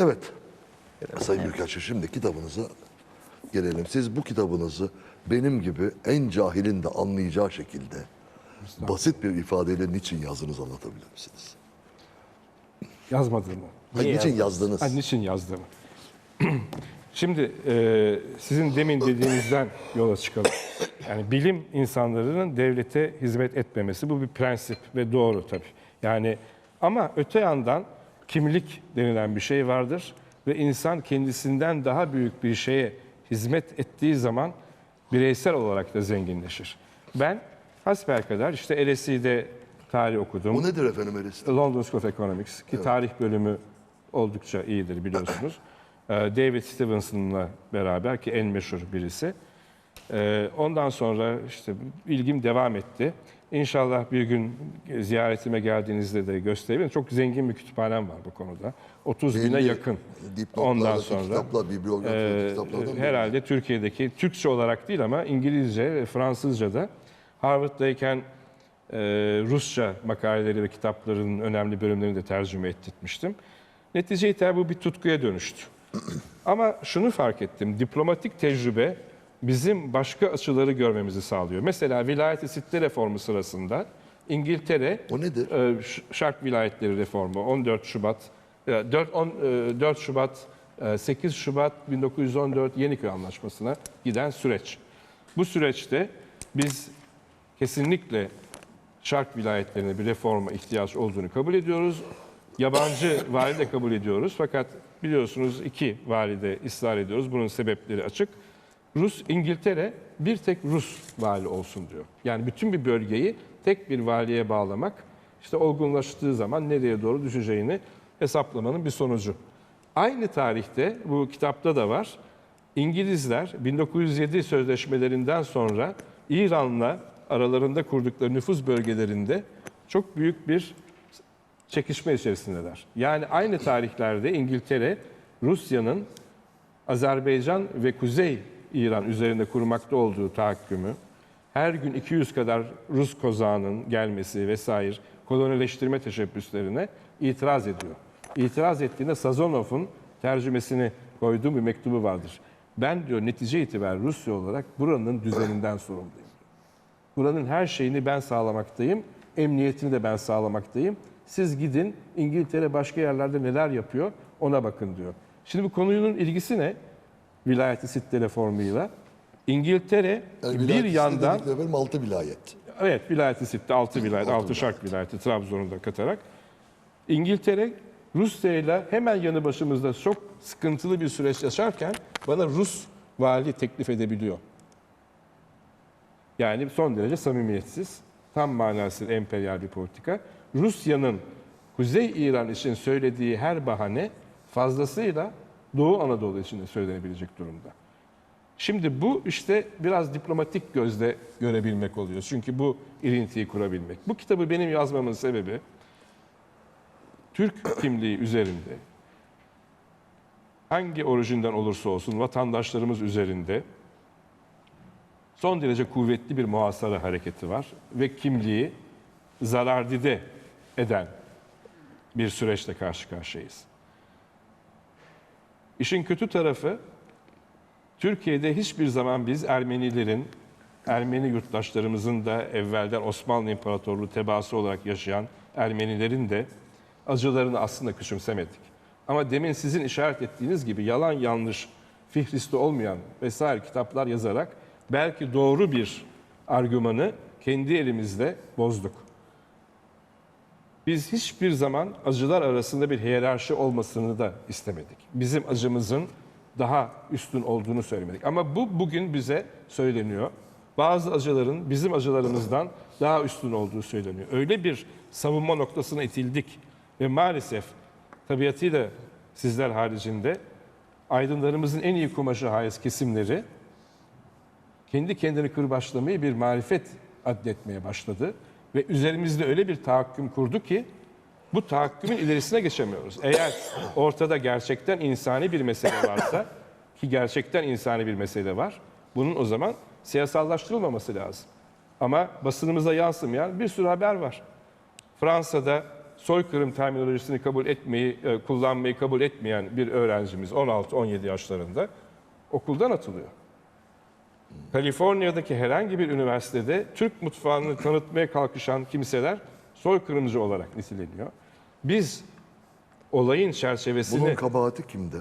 Evet. Sayın Büyükelçi şimdi kitabınıza gelelim. Siz bu kitabınızı benim gibi en cahilin de anlayacağı şekilde basit bir ifadeyle niçin yazdınız anlatabilir misiniz? Yazmadığımı. Hayır, niçin yazdınız? Ha, niçin yazdığımı. Şimdi e, sizin demin dediğinizden yola çıkalım. Yani bilim insanlarının devlete hizmet etmemesi bu bir prensip ve doğru tabii. Yani ama öte yandan kimlik denilen bir şey vardır ve insan kendisinden daha büyük bir şeye hizmet ettiği zaman bireysel olarak da zenginleşir. Ben hasbelkader işte LSE'de tarih okudum. O nedir efendim Eris? London School of Economics ki tarih bölümü oldukça iyidir biliyorsunuz. Ee, David Stevenson'la beraber ki en meşhur birisi. Ee, Ondan sonra işte ilgim devam etti. İnşallah bir gün ziyaretime geldiğinizde de gösterebilirim. Çok zengin bir kütüphanem var bu konuda. 30 bine Belli yakın. dipnotlardaki Ondan sonra kitaplar, bibliografik e, kitaplardan herhalde Türkiye'deki Türkçe olarak değil ama İngilizce ve Fransızca da Harvard'dayken e, Rusça makaleleri ve kitapların önemli bölümlerini de tercüme ettirmiştim. Netice itibariyle bu bir tutkuya dönüştü. Ama şunu fark ettim, diplomatik tecrübe bizim başka açıları görmemizi sağlıyor. Mesela vilayeti sitte reformu sırasında İngiltere O nedir? e, Şark Vilayetleri reformu 14 Şubat e, 4 10, e, 4 Şubat e, 8 Şubat 1914 Yeniköy Anlaşması'na giden süreç. Bu süreçte biz kesinlikle Şark vilayetlerine bir reforma ihtiyaç olduğunu kabul ediyoruz. Yabancı vali de kabul ediyoruz. Fakat biliyorsunuz iki vali de ısrar ediyoruz. Bunun sebepleri açık. Rus, İngiltere bir tek Rus vali olsun diyor. Yani bütün bir bölgeyi tek bir valiye bağlamak işte olgunlaştığı zaman nereye doğru düşeceğini hesaplamanın bir sonucu. Aynı tarihte bu kitapta da var. İngilizler 1907 sözleşmelerinden sonra İran'la aralarında kurdukları nüfuz bölgelerinde çok büyük bir çekişme içerisindeler. Yani aynı tarihlerde İngiltere, Rusya'nın Azerbaycan ve Kuzey İran üzerinde kurmakta olduğu tahakkümü, her gün 200 kadar Rus kozağının gelmesi vesaire kolonileştirme teşebbüslerine itiraz ediyor. İtiraz ettiğinde Sazonov'un tercümesini koyduğu bir mektubu vardır. Ben diyor netice itibariyle Rusya olarak buranın düzeninden sorumluyum. Buranın her şeyini ben sağlamaktayım, emniyetini de ben sağlamaktayım. Siz gidin İngiltere başka yerlerde neler yapıyor ona bakın diyor. Şimdi bu konunun ilgisi ne? Vilayeti sitte reformuyla. İngiltere Yani bir yandan efendim altı vilayet. Evet, vilayeti sitte, altı vilayet, altı altı şark vilayeti, Trabzon'u da katarak. İngiltere, Rusya ile hemen yanı başımızda çok sıkıntılı bir süreç yaşarken bana Rus vali teklif edebiliyor. Yani son derece samimiyetsiz, tam manasıyla emperyal bir politika. Rusya'nın Kuzey İran için söylediği her bahane fazlasıyla Doğu Anadolu için de söylenebilecek durumda. Şimdi bu işte biraz diplomatik gözle görebilmek oluyor. Çünkü bu ilintiyi kurabilmek. Bu kitabı benim yazmamın sebebi Türk kimliği üzerinde hangi orijinden olursa olsun vatandaşlarımız üzerinde son derece kuvvetli bir muhasara hareketi var ve kimliği zarardide eden bir süreçle karşı karşıyayız. İşin kötü tarafı Türkiye'de hiçbir zaman biz Ermenilerin, Ermeni yurttaşlarımızın da evvelden Osmanlı İmparatorluğu tebaası olarak yaşayan Ermenilerin de acılarını aslında küçümsemedik. Ama demin sizin işaret ettiğiniz gibi yalan yanlış, fihristi olmayan vesaire kitaplar yazarak belki doğru bir argümanı kendi elimizde bozduk. Biz hiçbir zaman acılar arasında bir hiyerarşi olmasını da istemedik. Bizim acımızın daha üstün olduğunu söylemedik. Ama bu bugün bize söyleniyor. Bazı acıların bizim acılarımızdan daha üstün olduğu söyleniyor. Öyle bir savunma noktasına itildik ve maalesef tabiatıyla sizler haricinde aydınlarımızın en iyi kumaşı haiz kesimleri kendi kendini kırbaçlamayı bir marifet addetmeye başladı. Ve üzerimizde öyle bir tahakküm kurdu ki bu tahakkümün ilerisine geçemiyoruz. Eğer ortada gerçekten insani bir mesele varsa ki gerçekten insani bir mesele var, bunun o zaman siyasallaştırılmaması lazım. Ama basınımıza yansımayan bir sürü haber var. Fransa'da soykırım terminolojisini kabul etmeyi, e, kullanmayı kabul etmeyen bir öğrencimiz 16-17 yaşlarında okuldan atılıyor. Kaliforniya'daki herhangi bir üniversitede Türk mutfağını tanıtmaya kalkışan kimseler soykırımcı olarak niteleniyor. Biz olayın çerçevesini... Bunun kabahati kimde?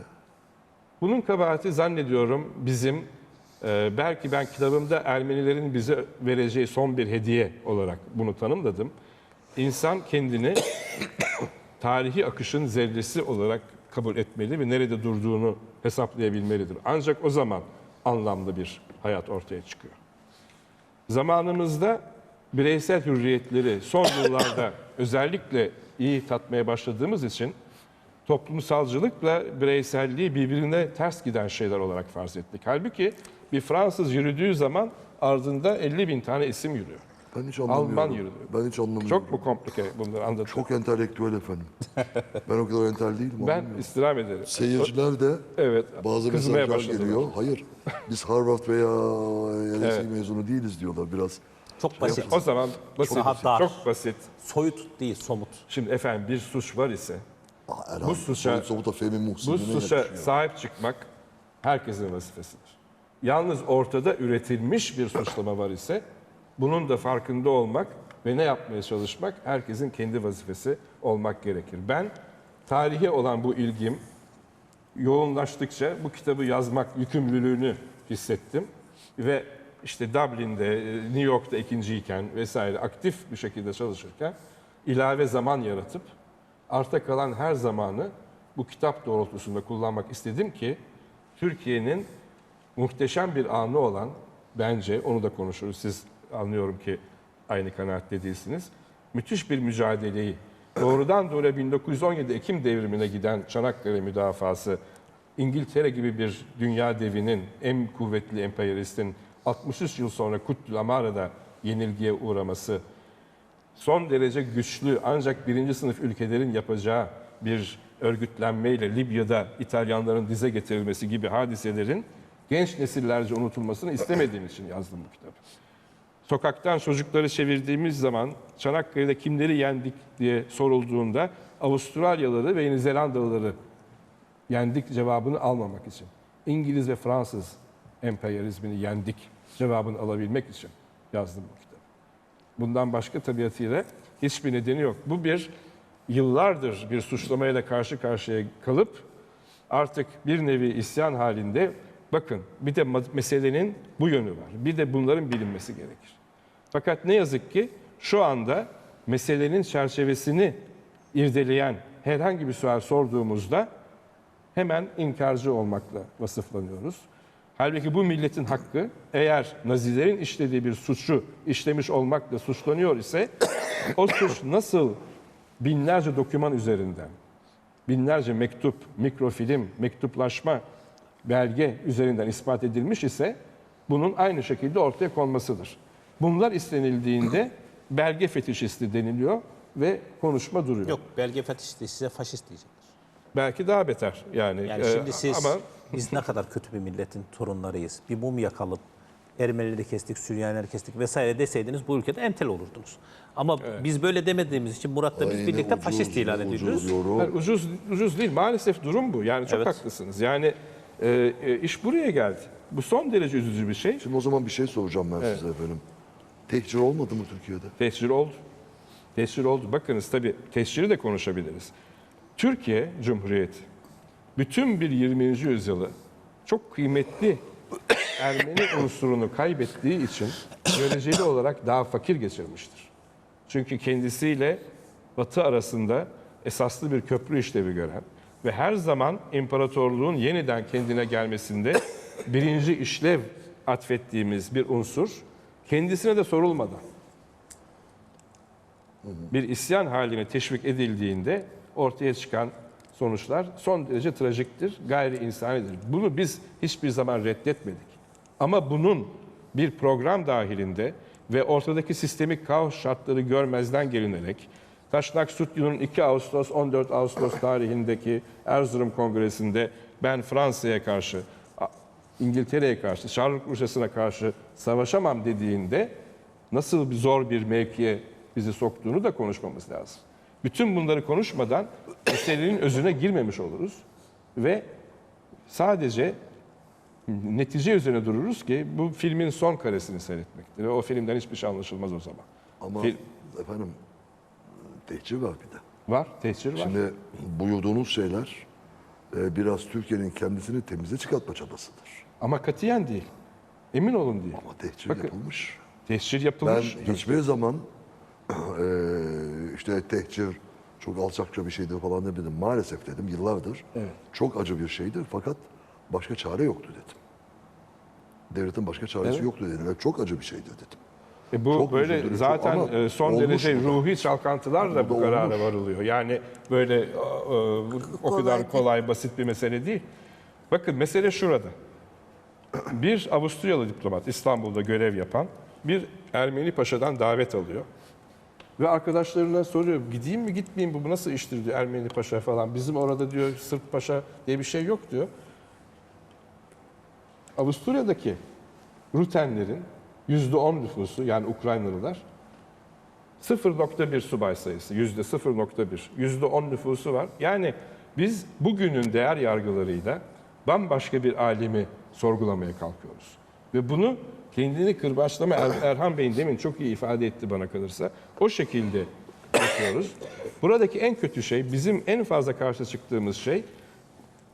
Bunun kabahati zannediyorum bizim e, belki ben kitabımda Ermenilerin bize vereceği son bir hediye olarak bunu tanımladım. İnsan kendini tarihi akışın zerresi olarak kabul etmeli ve nerede durduğunu hesaplayabilmelidir. Ancak o zaman anlamlı bir hayat ortaya çıkıyor. Zamanımızda bireysel hürriyetleri son yıllarda özellikle iyi tatmaya başladığımız için toplumsalcılıkla bireyselliği birbirine ters giden şeyler olarak farz ettik. Halbuki bir Fransız yürüdüğü zaman ardında 50 bin tane isim yürüyor. Ben hiç anlamıyorum. Alman yürüdü. Ben hiç anlamıyorum. Çok mu komplike bunları anlatıyor? Çok entelektüel efendim. ben o kadar entel değilim. Ben anlamıyorum. istirham ederim. Seyirciler de Evet. bazı mesajlar geliyor. Hayır. Biz Harvard veya LSE Evet. mezunu değiliz diyorlar biraz. Çok basit. O zaman basit, çok, dar. basit. Soyut değil, somut. Şimdi efendim bir suç var ise Aa, Erhan, Bu suça- bu suça sahip çıkmak herkesin vazifesidir. Yalnız ortada üretilmiş bir suçlama var ise bunun da farkında olmak ve ne yapmaya çalışmak herkesin kendi vazifesi olmak gerekir. Ben tarihe olan bu ilgim yoğunlaştıkça bu kitabı yazmak yükümlülüğünü hissettim ve işte Dublin'de, e, New York'ta ikinciyken vesaire aktif bir şekilde çalışırken ilave zaman yaratıp arta kalan her zamanı bu kitap doğrultusunda kullanmak istedim ki Türkiye'nin muhteşem bir anı olan bence onu da konuşuruz. Siz anlıyorum ki aynı kanaatte değilsiniz. Müthiş bir mücadeleyi doğrudan doğruya 1917 Ekim devrimine giden Çanakkale müdafası İngiltere gibi bir dünya devinin en kuvvetli emperyalistin 63 yıl sonra Kutlu Amara'da yenilgiye uğraması son derece güçlü ancak birinci sınıf ülkelerin yapacağı bir örgütlenmeyle Libya'da İtalyanların dize getirilmesi gibi hadiselerin genç nesillerce unutulmasını istemediğim için yazdım bu kitabı. Sokaktan çocukları çevirdiğimiz zaman Çanakkale'de kimleri yendik diye sorulduğunda Avustralyalıları ve Yeni Zelandalıları yendik cevabını almamak için. İngiliz ve Fransız emperyalizmini yendik cevabını alabilmek için yazdım bu kitabı. Bundan başka tabiatıyla hiçbir nedeni yok. Bu bir yıllardır bir suçlamayla karşı karşıya kalıp artık bir nevi isyan halinde bakın bir de meselenin bu yönü var. Bir de bunların bilinmesi gerekir. Fakat ne yazık ki şu anda meselenin çerçevesini irdeleyen herhangi bir sual sorduğumuzda hemen inkarcı olmakla vasıflanıyoruz. Halbuki bu milletin hakkı eğer Nazilerin işlediği bir suçu işlemiş olmakla suçlanıyor ise o suç nasıl binlerce doküman üzerinden, binlerce mektup, mikrofilm, mektuplaşma, belge üzerinden ispat edilmiş ise bunun aynı şekilde ortaya konmasıdır. Bunlar istenildiğinde belge fetişisti deniliyor ve konuşma duruyor. Yok, belge fetişi değil, size faşist diyecekler. Belki daha beter yani. Yani şimdi siz, ama biz ne kadar kötü bir milletin torunlarıyız. Bir mum yakalım, Ermenileri kestik, Süryanileri kestik vesaire deseydiniz bu ülkede entel olurdunuz. Ama biz böyle demediğimiz için Murat'la biz birlikte ucuz, faşist ilan ucuz ediyoruz. Yani ucuz ucuz değil. Maalesef durum bu. Yani çok Evet. haklısınız. Yani e, e, iş buraya geldi. Bu son derece üzücü bir şey. Şimdi o zaman bir şey soracağım ben size efendim. Tehcir olmadı mı Türkiye'de? Tescil oldu. Tescil oldu. Bakınız tabii tescili de konuşabiliriz. Türkiye Cumhuriyeti bütün bir 20. yüzyılı çok kıymetli Ermeni unsurunu kaybettiği için göreceli olarak daha fakir geçirmiştir. Çünkü kendisiyle Batı arasında esaslı bir köprü işlevi gören ve her zaman imparatorluğun yeniden kendine gelmesinde birinci işlev atfettiğimiz bir unsur kendisine de sorulmadan bir isyan haline teşvik edildiğinde ortaya çıkan sonuçlar son derece trajiktir, gayri insanidir. Bunu biz hiçbir zaman reddetmedik. Ama bunun bir program dahilinde ve ortadaki sistemik kaos şartları görmezden gelinerek Taşnak Sütyu'nun 2 Ağustos 14 Ağustos tarihindeki Erzurum Kongresi'nde ben Fransa'ya karşı, İngiltere'ye karşı, Şarlık Ruşası'na karşı savaşamam dediğinde nasıl bir zor bir mevkiye bizi soktuğunu da konuşmamız lazım. Bütün bunları konuşmadan meselenin özüne girmemiş oluruz ve sadece netice üzerine dururuz ki bu filmin son karesini seyretmektir. Ve o filmden hiçbir şey anlaşılmaz o zaman. Ama Fil- efendim tehcir var bir de. Var, tescil var. Şimdi buyurduğunuz şeyler e, biraz Türkiye'nin kendisini temize çıkartma çabasıdır. Ama katiyen değil. Emin olun değil. Ama tehcir Bakın, yapılmış. Tescil Ben yapılmış. hiçbir zaman e, işte tehcir çok alçakça bir şeydir falan demedim. Maalesef dedim yıllardır. Evet. Çok acı bir şeydir fakat başka çare yoktu dedim. Devletin başka çaresi Evet. yoktu dedim ve çok acı bir şeydir dedim. E bu Çok böyle üzüldürücü zaten ama e, son derece da. ruhi çalkantılarla bu Bu karara olmuş. varılıyor. Yani böyle e, e, o kadar kolay basit bir mesele değil. Bakın mesele şurada. Bir Avusturyalı diplomat İstanbul'da görev yapan bir Ermeni paşadan davet alıyor. Ve arkadaşlarına soruyor gideyim mi gitmeyeyim mi bu nasıl iştir diyor Ermeni paşa falan. Bizim orada diyor Sırp paşa diye bir şey yok diyor. Avusturya'daki Rutenlerin %10 nüfusu yani Ukraynalılar 0.1 subay sayısı, yüzde 0.1, yüzde 10 nüfusu var. Yani biz bugünün değer yargılarıyla bambaşka bir alemi sorgulamaya kalkıyoruz. Ve bunu kendini kırbaçlama Er- Erhan Bey'in demin çok iyi ifade etti bana kalırsa. O şekilde yapıyoruz. Buradaki en kötü şey, bizim en fazla karşı çıktığımız şey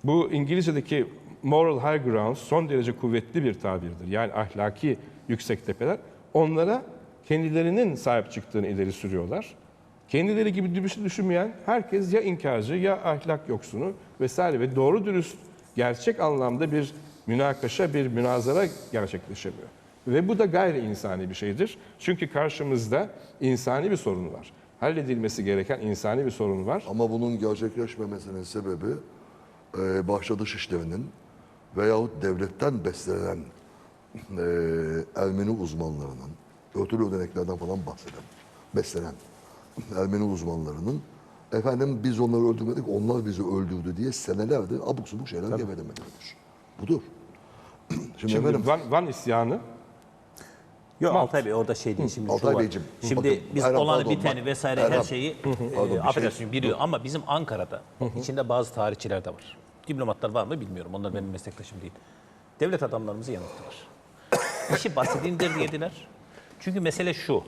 bu İngilizce'deki moral high ground son derece kuvvetli bir tabirdir. Yani ahlaki yüksek tepeler. Onlara kendilerinin sahip çıktığını ileri sürüyorlar. Kendileri gibi şey düşünmeyen herkes ya inkarcı ya ahlak yoksunu vesaire ve doğru dürüst gerçek anlamda bir münakaşa, bir münazara gerçekleşemiyor. Ve bu da gayri insani bir şeydir. Çünkü karşımızda insani bir sorun var. Halledilmesi gereken insani bir sorun var. Ama bunun gerçekleşmemesinin sebebi e, başta dışişlerinin veyahut devletten beslenen e, Ermeni uzmanlarının, örtülü ödeneklerden falan bahseden, beslenen Ermeni uzmanlarının efendim biz onları öldürmedik, onlar bizi öldürdü diye senelerdir abuk subuk şeyler gevelemeleridir. Budur. Şimdi, Şimdi efendim, Van, Van isyanı Yok Mart. Altay Bey orada şey değil şimdi Altay. Beyciğim, Şimdi bakın, biz Erhan, olanı pardon, biteni bak, vesaire Erhan. her şeyi Pardon, e, şey- affedersin biliyor ama bizim Ankara'da içinde bazı tarihçiler de var. Diplomatlar var mı bilmiyorum. Onlar benim meslektaşım değil. Devlet adamlarımızı yanılttılar. İşi basit indirgediler. Çünkü mesele şu.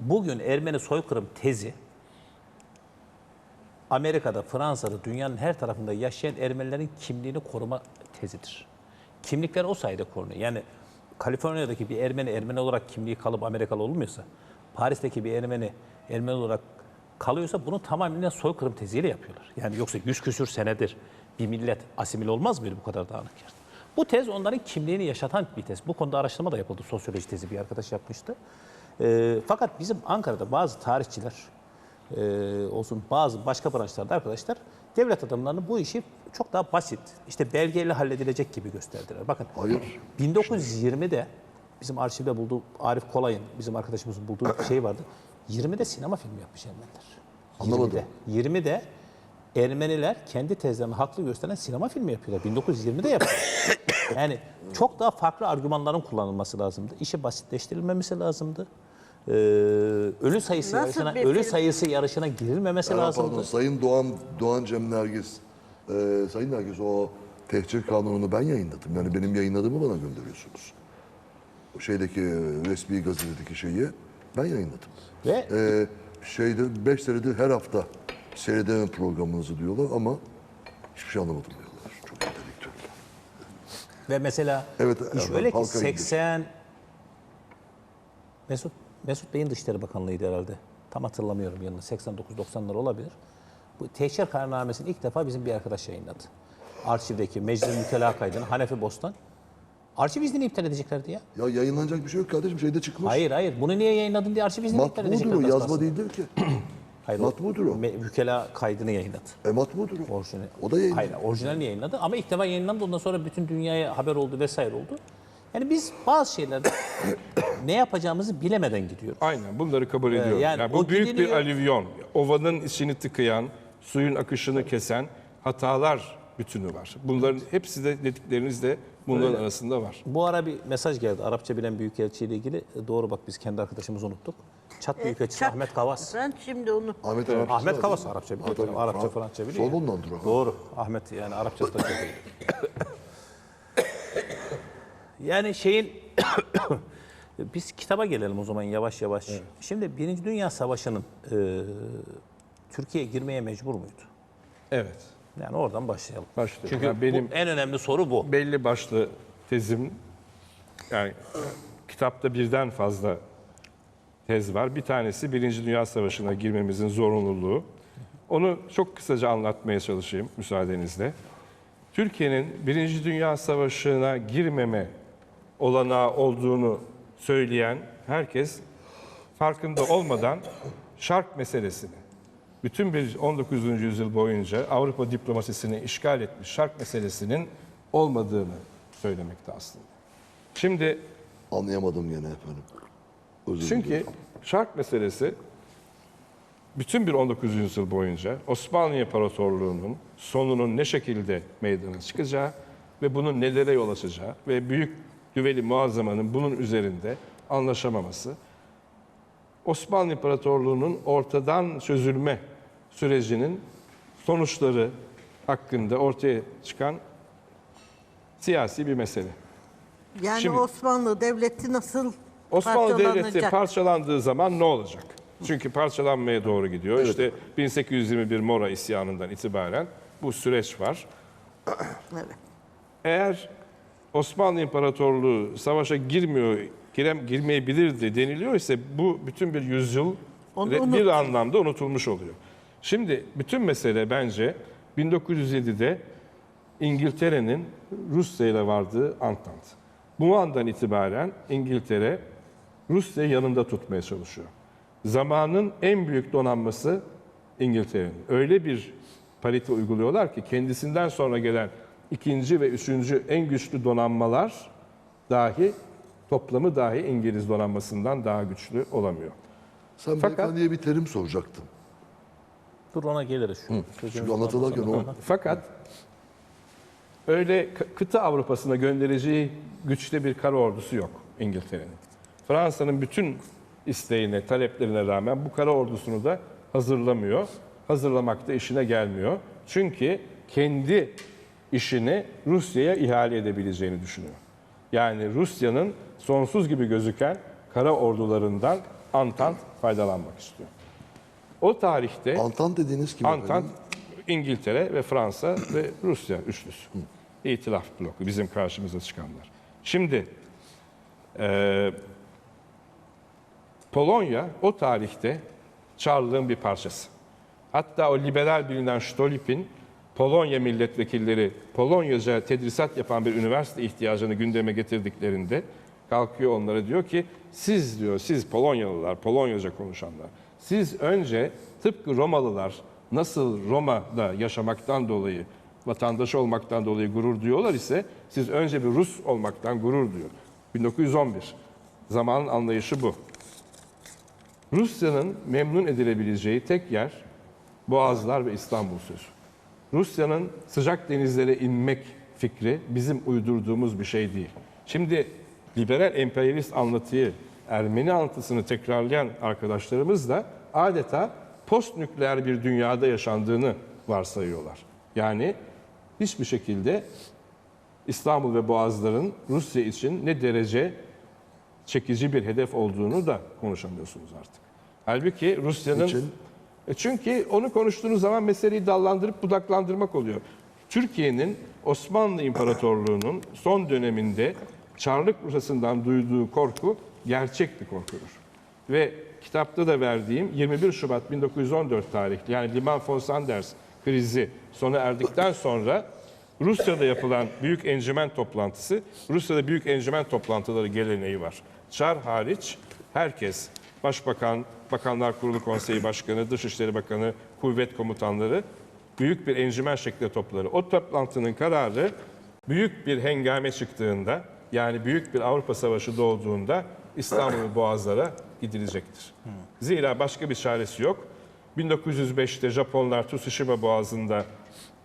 Bugün Ermeni soykırım tezi Amerika'da, Fransa'da, dünyanın her tarafında yaşayan Ermenilerin kimliğini koruma tezidir. Kimlikler o sayede korunuyor. Yani Kaliforniya'daki bir Ermeni Ermeni olarak kimliği kalıp Amerikalı olmuyorsa, Paris'teki bir Ermeni Ermeni olarak kalıyorsa bunu tamamen soykırım teziyle yapıyorlar. Yani yoksa yüz küsür senedir bir millet asimil olmaz mıydı bu kadar dağınık yerde? Bu tez onların kimliğini yaşatan bir tez. Bu konuda araştırma da yapıldı. Sosyoloji tezi bir arkadaş yapmıştı. Ee, fakat bizim Ankara'da bazı tarihçiler, e, olsun bazı başka branşlarda arkadaşlar devlet adamlarını bu işi çok daha basit, işte belgeyle halledilecek gibi gösterdiler. Bakın Hayır. 1920'de bizim arşivde bulduğu Arif Kolay'ın, bizim arkadaşımızın bulduğu bir şey vardı. 20'de sinema filmi yapmış Ermeniler. Anlamadım. 20'de, 20'de Ermeniler kendi tezlerini haklı gösteren sinema filmi yapıyorlar. 1920'de yapıyorlar. Yani çok daha farklı argümanların kullanılması lazımdı. İşi basitleştirilmemesi lazımdı. Ee, ölü sayısı Nasıl yarışına bir ölü film? sayısı yarışına girilmemesi lazımdı. pardon, Sayın Doğan, Doğan Cem Nergis, e, Sayın Nergis o tehcir kanununu ben yayınladım. Yani benim yayınladığımı bana gönderiyorsunuz. O şeydeki e, resmi gazetedeki şeyi ben yayınladım. Ve E, şeyde 5 senedir her hafta seyreden programınızı diyorlar ama hiçbir şey anlamadım diyorlar. Çok entelektüel. Ve mesela Evet, iş öyle ki halka indir. 80 Mesut Mesut Bey'in Dışişleri Bakanlığı'ydı herhalde. Tam hatırlamıyorum yılını. 89-90'lar olabilir. Bu teşhir kararnamesini ilk defa bizim bir arkadaş yayınladı. Arşivdeki meclis mükela kaydını Hanefi Bostan. Arşiv iznini iptal edeceklerdi ya. Ya yayınlanacak bir şey yok kardeşim şeyde çıkmış. Hayır hayır. Bunu niye yayınladın diye arşiv iznini iptal Matbudur edeceklerdi. o az yazma değildir ki. Hayır, matbudur o. Mükela kaydını yayınladı. E matbudur o. Orijinal. O da yayınladı. Hayır, orijinalini yayınladı ama ilk defa yayınlandı. Ondan sonra bütün dünyaya haber oldu vesaire oldu. Yani biz bazı şeylerde ne yapacağımızı bilemeden gidiyoruz. Aynen bunları kabul ediyorum. yani Yani, o bu büyük bir gidiliyor. alüvyon. Ovanın içini tıkayan, suyun akışını kesen hatalar bütünü var. Bunların hepsi de dedikleriniz de bunların arasında var. Bu ara bir mesaj geldi. Arapça bilen büyükelçi ile ilgili. E, Doğru bak biz kendi arkadaşımızı unuttuk. Çat Büyükelçisi Çak. Ahmet Kavas. Ben şimdi onu Ahmet Arapçası Ahmet Kavas? Arapça biliyor. Arapça, Fra- Fransızca biliyor. Solundandır o. Doğru. Ahmet yani Arapçası da çok iyi. yani şeyin biz kitaba gelelim o zaman yavaş yavaş. Şimdi Birinci Dünya Savaşı'nın e, Türkiye girmeye mecbur muydu? Evet. Yani oradan başlayalım. Başlayalım. Çünkü Yani benim- en önemli soru bu. belli başlı tezim yani kitapta birden fazla tez var. Bir tanesi Birinci Dünya Savaşı'na girmemizin zorunluluğu. Onu çok kısaca anlatmaya çalışayım müsaadenizle. Türkiye'nin Birinci Dünya Savaşı'na girmeme olanağı olduğunu söyleyen herkes farkında olmadan şark meselesini, bütün bir 19. yüzyıl boyunca Avrupa diplomasisini işgal etmiş şark meselesinin olmadığını söylemekte aslında. Şimdi Anlayamadım gene efendim. Özür çünkü dilerim. şark meselesi bütün bir 19. yüzyıl boyunca Osmanlı İmparatorluğu'nun sonunun ne şekilde meydana çıkacağı ve bunun nelere yol açacağı ve büyük düveli muazzamanın bunun üzerinde anlaşamaması Osmanlı İmparatorluğu'nun ortadan çözülme sürecinin sonuçları hakkında ortaya çıkan siyasi bir mesele. yani Şimdi- Osmanlı Devleti nasıl Osmanlı Devleti parçalandığı zaman ne olacak? Çünkü parçalanmaya doğru gidiyor. İşte 1821 Mora isyanından itibaren bu süreç var. Evet. Eğer Osmanlı İmparatorluğu savaşa girmiyor, girem, girmeyebilirdi deniliyor ise bu bütün bir yüzyıl Onu re- bir anlamda unutulmuş oluyor. Şimdi bütün mesele bence 1907'de İngiltere'nin Rusya ile vardığı Antant. Bu andan itibaren İngiltere Rusya'yı yanında tutmaya çalışıyor. Zamanın en büyük donanması İngiltere'nin. Öyle bir parite uyguluyorlar ki kendisinden sonra gelen ikinci ve üçüncü en güçlü donanmalar dahi toplamı dahi İngiliz donanmasından daha güçlü olamıyor. Sen Fakat- beyefendiye bir terim soracaktın. Dur ona geliriz. Şu Çünkü anlatırlarken o Fakat öyle kı- kıta Avrupa'sına göndereceği güçte bir kara ordusu yok İngiltere'nin. Fransa'nın bütün isteğine, taleplerine rağmen bu kara ordusunu da hazırlamıyor. Hazırlamakta işine gelmiyor. Çünkü kendi işini Rusya'ya ihale edebileceğini düşünüyor. Yani Rusya'nın sonsuz gibi gözüken kara ordularından Antant faydalanmak istiyor. O tarihte Antant dediğiniz kim Antant? İngiltere ve Fransa ve Rusya üçlüsü. İtilaf bloku bizim karşımıza çıkanlar. Şimdi eee, Polonya o tarihte Çarlığın bir parçası. Hatta o liberal bilinen Stolypin Polonya milletvekilleri Polonyaca tedrisat yapan bir üniversite ihtiyacını gündeme getirdiklerinde kalkıyor onlara diyor ki siz diyor siz Polonyalılar, Polonyaca konuşanlar siz önce tıpkı Romalılar nasıl Roma'da yaşamaktan dolayı vatandaş olmaktan dolayı gurur duyuyorlar ise siz önce bir Rus olmaktan gurur duyun. 1911 zamanın anlayışı bu. Rusya'nın memnun edilebileceği tek yer Boğazlar ve İstanbul sözü. Rusya'nın sıcak denizlere inmek fikri bizim uydurduğumuz bir şey değil. Şimdi liberal emperyalist anlatıyı, Ermeni anlatısını tekrarlayan arkadaşlarımız da adeta post nükleer bir dünyada yaşandığını varsayıyorlar. Yani hiçbir şekilde İstanbul ve Boğazların Rusya için ne derece çekici bir hedef olduğunu da konuşamıyorsunuz artık. Halbuki Rusya'nın... E çünkü onu konuştuğunuz zaman meseleyi dallandırıp budaklandırmak oluyor. Türkiye'nin Osmanlı İmparatorluğu'nun son döneminde Çarlık Rusyası'ndan duyduğu korku gerçek bir korkudur. Ve kitapta da verdiğim 21 Şubat 1914 tarihli yani Liman von Sanders krizi sona erdikten sonra Rusya'da yapılan büyük encümen toplantısı, Rusya'da büyük encümen toplantıları geleneği var. Çar hariç herkes, Başbakan, Bakanlar Kurulu Konseyi Başkanı, Dışişleri Bakanı, kuvvet komutanları büyük bir encümen şeklinde topları. O toplantının kararı büyük bir hengame çıktığında, yani büyük bir Avrupa Savaşı doğduğunda İstanbul ve Boğazlara gidilecektir. Zira başka bir çaresi yok. 1905'te Japonlar Tsushima Boğazı'nda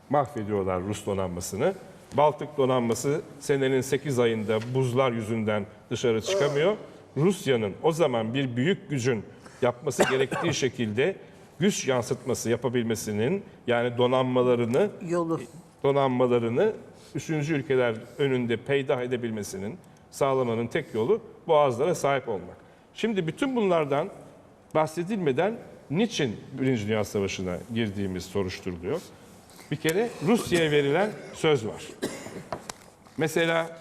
mahvediyorlar Rus donanmasını. Baltık donanması senenin 8 ayında buzlar yüzünden dışarı çıkamıyor. Rusya'nın o zaman bir büyük gücün yapması gerektiği şekilde güç yansıtması yapabilmesinin yani donanmalarını Yolu. donanmalarını üçüncü ülkeler önünde peydah edebilmesinin sağlamanın tek yolu boğazlara sahip olmak. Şimdi bütün bunlardan bahsedilmeden niçin Birinci Dünya Savaşı'na girdiğimiz soruşturuluyor. Bir kere Rusya'ya verilen söz var. Mesela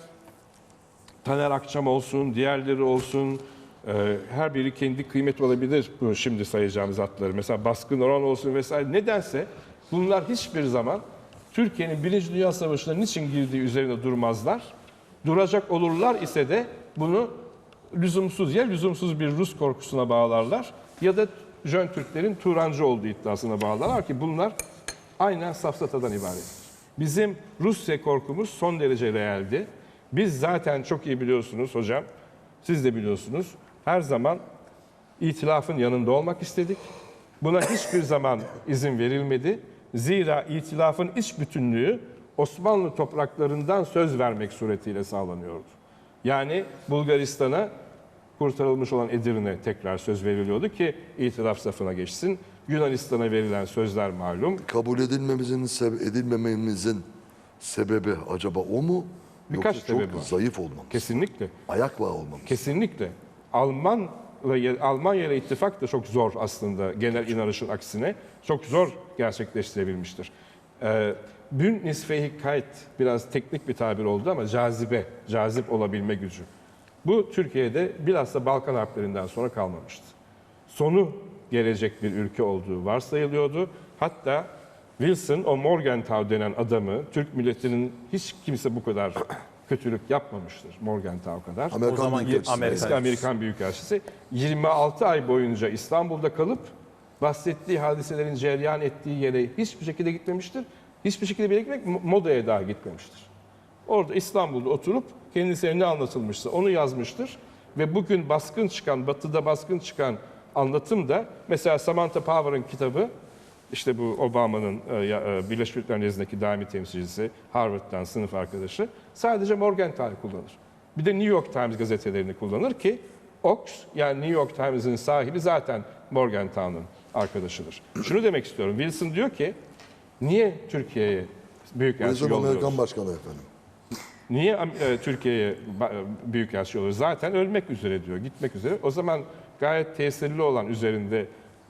Taner Akçam olsun, diğerleri olsun, e, her biri kendi kıymeti olabilir bu şimdi sayacağımız atları. Mesela Baskın Orhan olsun vesaire. Nedense bunlar hiçbir zaman Türkiye'nin Birinci Dünya Savaşı'na niçin girdiği üzerine durmazlar. Duracak olurlar ise de bunu lüzumsuz ya lüzumsuz bir Rus korkusuna bağlarlar ya da Jön Türklerin Turancı olduğu iddiasına bağlarlar ki bunlar aynen safsatadan ibaret. Bizim Rusya korkumuz son derece realdi. Biz zaten çok iyi biliyorsunuz hocam, siz de biliyorsunuz. Her zaman itilafın yanında olmak istedik. Buna hiçbir zaman izin verilmedi. Zira itilafın iç bütünlüğü Osmanlı topraklarından söz vermek suretiyle sağlanıyordu. Yani Bulgaristan'a kurtarılmış olan Edirne tekrar söz veriliyordu ki itilaf safına geçsin. Yunanistan'a verilen sözler malum. Kabul edilmemizin, edilmememizin sebebi acaba o mu? Birkaç Yoksa çok sebebi var. zayıf olmamız, Kesinlikle. ayak bağı olmamız. Kesinlikle. Alman ve Almanya ile ittifak da çok zor aslında genel inanışın aksine. Çok zor gerçekleştirebilmiştir. Ee, Bündnisfähigkeit biraz teknik bir tabir oldu ama cazibe, cazip olabilme gücü. Bu Türkiye'de bilhassa Balkan harplerinden sonra kalmamıştı. Sonu gelecek bir ülke olduğu varsayılıyordu. Hatta Wilson, o Morgenthau denen adamı, Türk milletinin hiç kimse bu kadar kötülük yapmamıştır Morgenthau kadar. Amerikan zamanki Büyükelçisi. Amerika- Eski Amerikan Büyükelçisi 26 ay boyunca İstanbul'da kalıp bahsettiği hadiselerin cereyan ettiği yere hiçbir şekilde gitmemiştir. Hiçbir şekilde bir gitmek modaya daha gitmemiştir. Orada İstanbul'da oturup kendisine ne anlatılmışsa onu yazmıştır. Ve bugün baskın çıkan, batıda baskın çıkan anlatım da mesela Samantha Power'ın kitabı işte bu Obama'nın e, e, Birleşmiş Milletler nezdindeki daimi temsilcisi, Harvard'dan sınıf arkadaşı sadece Morgenthau kullanır. Bir de New York Times gazetelerini kullanır ki Ox yani New York Times'ın sahibi zaten Morgenthau'nun arkadaşıdır. Şunu demek istiyorum. Wilson diyor ki niye Türkiye'ye büyükelçi Wilson yolluyoruz? Amerikan Başkanı efendim. Niye e, Türkiye'ye ba- e, büyükelçi olur? Zaten ölmek üzere diyor, gitmek üzere. O zaman gayet tesirli olan üzerinde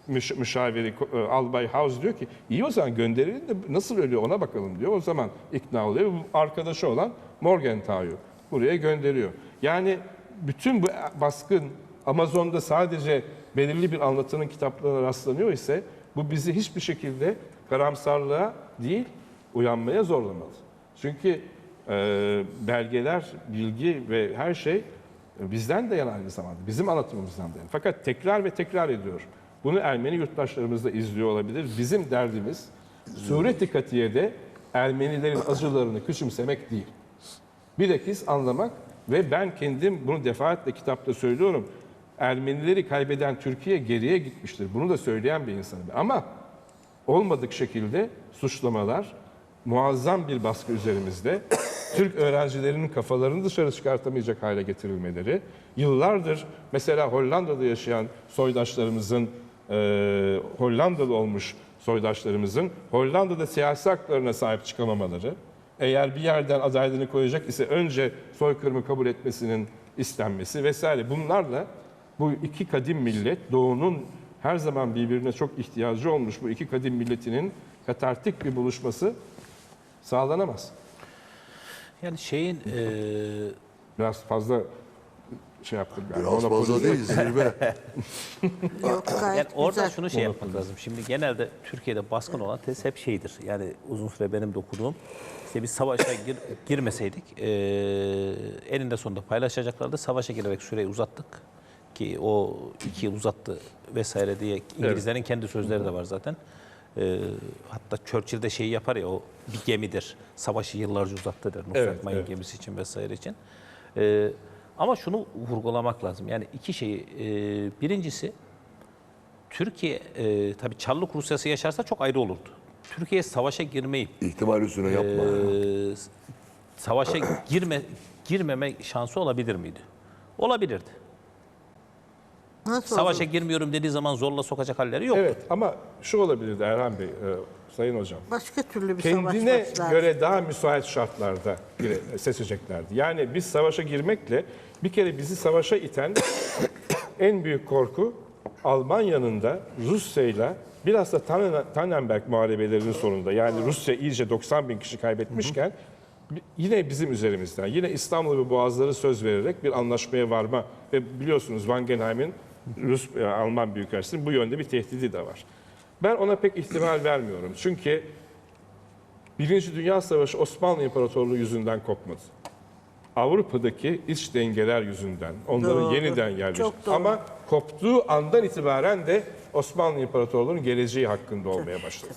müş- müşaviri e, Albay House diyor ki iyi o zaman gönderelim de nasıl ölüyor ona bakalım diyor. O zaman ikna oluyor. Arkadaşı olan Morgenthau'yu buraya gönderiyor. Yani bütün bu baskın Amazon'da sadece belirli bir anlatının kitaplarına rastlanıyor ise bu bizi hiçbir şekilde karamsarlığa değil uyanmaya zorlamalı. Çünkü e, belgeler, bilgi ve her şey e, bizden de yan aynı zamanda. Bizim anlatımımızdan da yan. Fakat tekrar ve tekrar ediyor. Bunu Ermeni yurttaşlarımız da izliyor olabilir. Bizim derdimiz sureti katiyede Ermenilerin acılarını küçümsemek değil. Bilakis anlamak ve ben kendim bunu defaatle kitapta söylüyorum. Ermenileri kaybeden Türkiye geriye gitmiştir. Bunu da söyleyen bir insanım. Ama olmadık şekilde suçlamalar, muazzam bir baskı üzerimizde, Türk öğrencilerinin kafalarını dışarı çıkartamayacak hale getirilmeleri, yıllardır mesela Hollanda'da yaşayan soydaşlarımızın, e, Hollandalı olmuş soydaşlarımızın Hollanda'da siyasi haklarına sahip çıkamamaları, eğer bir yerden adaylığını koyacak ise önce soykırımı kabul etmesinin istenmesi vesaire bunlarla bu iki kadim millet Doğu'nun her zaman birbirine çok ihtiyacı olmuş bu iki kadim milletinin katartik bir buluşması sağlanamaz. Yani şeyin e, Biraz fazla şey yaptım galiba. Biraz Ona fazla değil, zirve. Yok gayet yani orada güzel. şunu şey yapmak lazım. Şimdi genelde Türkiye'de baskın olan tez hep şeydir. Yani uzun süre benim de okuduğum. İşte biz savaşa gir- girmeseydik e, eninde sonunda paylaşacaklardı. Savaşa girerek süreyi uzattık. Ki o iki yıl uzattı vesaire diye İngilizlerin kendi sözleri de var zaten. E, hatta Churchill de şeyi yapar ya o bir gemidir. Savaşı yıllarca uzattı der. Nusret Evet, Mayın evet. gemisi için vesaire için. E, ama şunu vurgulamak lazım. Yani iki şeyi. E, birincisi Türkiye e, tabii Çarlık Rusyası yaşarsa çok ayrı olurdu. Türkiye savaşa girmeyip İhtimal üstüne yapma. e, savaşa girme girmeme şansı olabilir miydi? Olabilirdi. Nasıl Savaşa olur? girmiyorum dediği zaman zorla sokacak halleri yok. Evet ama şu olabilirdi Erhan Bey, e, Sayın Hocam. Başka türlü bir kendine savaş göre daha müsait şartlarda seçeceklerdi. Yani biz savaşa girmekle bir kere bizi savaşa iten en büyük korku Almanya'nın da Rusya'yla bilhassa Tannen- Tannenberg muharebelerinin sonunda yani Rusya iyice 90 bin kişi kaybetmişken yine bizim üzerimizden yine İstanbul ve Boğazları söz vererek bir anlaşmaya varma ve biliyorsunuz Wangenheim'in Rus e, Alman Büyükelçisi'nin bu yönde bir tehdidi de var. Ben ona pek ihtimal vermiyorum. Çünkü Birinci Dünya Savaşı Osmanlı İmparatorluğu yüzünden kopmadı. Avrupa'daki iç dengeler yüzünden, onların Doğru. yeniden yerleşti. Ama koptuğu andan itibaren de Osmanlı İmparatorluğu'nun geleceği hakkında olmaya başladı.